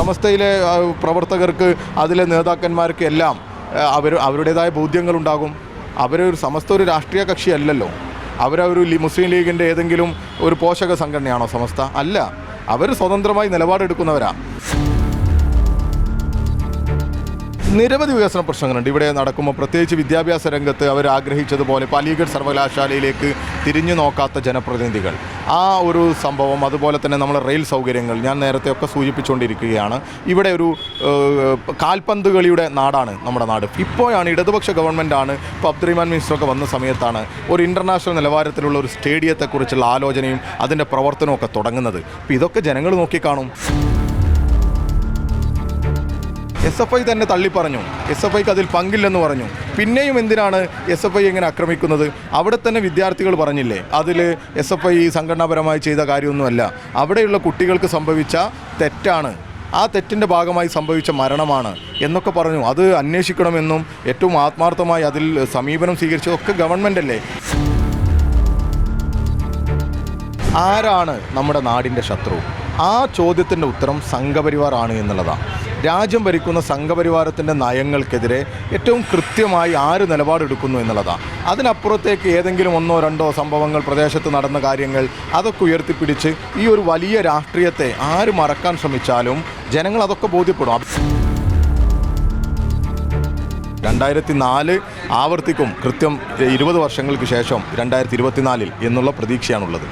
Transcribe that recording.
സമസ്തയിലെ പ്രവർത്തകർക്ക് അതിലെ നേതാക്കന്മാർക്ക് എല്ലാം അവർ അവരുടേതായ ബോധ്യങ്ങളുണ്ടാകും. അവരൊരു സമസ്ത ഒരു രാഷ്ട്രീയ കക്ഷി അല്ലല്ലോ അവരൊരു മുസ്ലിം ലീഗിന്റെ ഏതെങ്കിലും ഒരു പോഷക സംഘടനയാണോ സമസ്ത? അല്ല. അവർ സ്വതന്ത്രമായി നിലപാടെടുക്കുന്നവരാ. നിരവധി വികസന പ്രശ്നങ്ങളുണ്ട്. ഇവിടെ നടക്കുമ്പോൾ പ്രത്യേകിച്ച് വിദ്യാഭ്യാസ രംഗത്ത് അവർ ആഗ്രഹിച്ചതുപോലെ ഇപ്പോൾ അലിഗഡ് സർവകലാശാലയിലേക്ക് തിരിഞ്ഞു നോക്കാത്ത ജനപ്രതിനിധികൾ. ആ ഒരു സംഭവം അതുപോലെ തന്നെ നമ്മളെ റെയിൽ സൗകര്യങ്ങൾ ഞാൻ നേരത്തെയൊക്കെ സൂചിപ്പിച്ചുകൊണ്ടിരിക്കുകയാണ്. ഇവിടെ ഒരു കാൽപന്തുകളിയുടെ കാൽപന്ത് കളിയുടെ നാടാണ് നമ്മുടെ നാട്. ഇപ്പോഴാണ് ഇടതുപക്ഷ ഗവൺമെന്റാണ് ഇപ്പോൾ അബ്ദുറഹിമാൻ മിനിസ്റ്ററൊക്കെ വന്ന സമയത്താണ് ഒരു ഇന്റർനാഷണൽ നിലവാരത്തിലുള്ള ഒരു സ്റ്റേഡിയത്തെക്കുറിച്ചുള്ള ആലോചനയും അതിന്റെ പ്രവർത്തനവും ഒക്കെ തുടങ്ങുന്നത്. അപ്പോൾ ഇതൊക്കെ ജനങ്ങൾ നോക്കിക്കാണും. എസ് എഫ് ഐ തന്നെ തള്ളിപ്പറഞ്ഞു. എസ് എഫ് ഐക്ക് അതിൽ പങ്കില്ലെന്ന് പറഞ്ഞു. പിന്നെയും എന്തിനാണ് എസ് എഫ് ഐ ഇങ്ങനെ ആക്രമിക്കുന്നത്? അവിടെ തന്നെ വിദ്യാർത്ഥികൾ പറഞ്ഞില്ലേ? അതിൽ എസ് എഫ് ഐ സംഘടനാപരമായി ചെയ്ത കാര്യമൊന്നുമല്ല. അവിടെയുള്ള കുട്ടികൾക്ക് സംഭവിച്ച തെറ്റാണ്. ആ തെറ്റിന്റെ ഭാഗമായി സംഭവിച്ച മരണമാണ് എന്നൊക്കെ പറഞ്ഞു. അത് അന്വേഷിക്കണമെന്നും ഏറ്റവും ആത്മാർത്ഥമായി അതിൽ സമീപനം സ്വീകരിച്ചതൊക്കെ ഗവൺമെന്റ് അല്ലേ? ആരാണ് നമ്മുടെ നാടിന്റെ ശത്രു? ആ ചോദ്യത്തിന്റെ ഉത്തരം സംഘപരിവാർ ആണ് എന്നുള്ളതാണ് രാജ്യം ഭരിക്കുന്ന സംഘപരിവാരത്തിന്റെ നയങ്ങൾക്കെതിരെ ഏറ്റവും കൃത്യമായി ആര് നിലപാടെടുക്കുന്നു എന്നുള്ളതാണ്. അതിനപ്പുറത്തേക്ക് ഏതെങ്കിലും ഒന്നോ രണ്ടോ സംഭവങ്ങൾ പ്രദേശത്ത് നടന്ന കാര്യങ്ങൾ അതൊക്കെ ഉയർത്തിപ്പിടിച്ച് ഈ ഒരു വലിയ രാഷ്ട്രീയത്തെ ആര് മറക്കാൻ ശ്രമിച്ചാലും ജനങ്ങൾ അതൊക്കെ ബോധ്യപ്പെടും. രണ്ടായിരത്തി നാല് ആവർത്തിക്കും കൃത്യം ഇരുപത് വർഷങ്ങൾക്ക് ശേഷം രണ്ടായിരത്തി ഇരുപത്തിനാലിൽ എന്നുള്ള പ്രതീക്ഷയാണുള്ളത്.